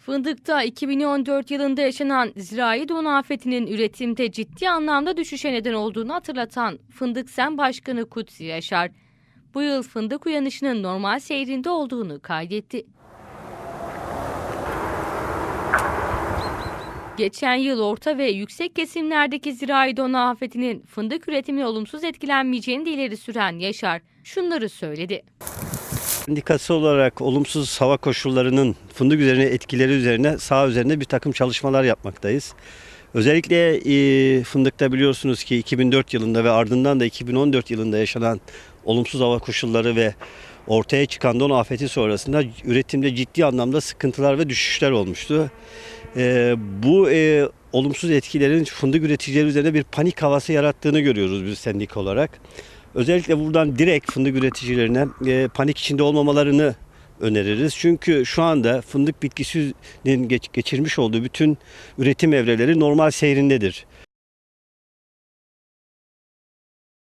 Fındık'ta 2014 yılında yaşanan zirai don afetinin üretimde ciddi anlamda düşüşe neden olduğunu hatırlatan Fındık Sen Başkanı Kutsi Yaşar, bu yıl fındık uyanışının normal seyrinde olduğunu kaydetti. Geçen yıl orta ve yüksek kesimlerdeki zirai don afetinin fındık üretimine olumsuz etkilenmeyeceğini de ileri süren Yaşar şunları söyledi. Sendikası olarak olumsuz hava koşullarının fındık üzerine etkileri üzerine sağ üzerinde bir takım çalışmalar yapmaktayız. Özellikle e, fındıkta biliyorsunuz ki 2004 yılında ve ardından da 2014 yılında yaşanan olumsuz hava koşulları ve ortaya çıkan don afeti sonrasında üretimde ciddi anlamda sıkıntılar ve düşüşler olmuştu. E, bu e, olumsuz etkilerin fındık üreticileri üzerinde bir panik havası yarattığını görüyoruz biz sendika olarak. Özellikle buradan direkt fındık üreticilerine e, panik içinde olmamalarını öneririz. Çünkü şu anda fındık bitkisinin geç- geçirmiş olduğu bütün üretim evreleri normal seyrindedir.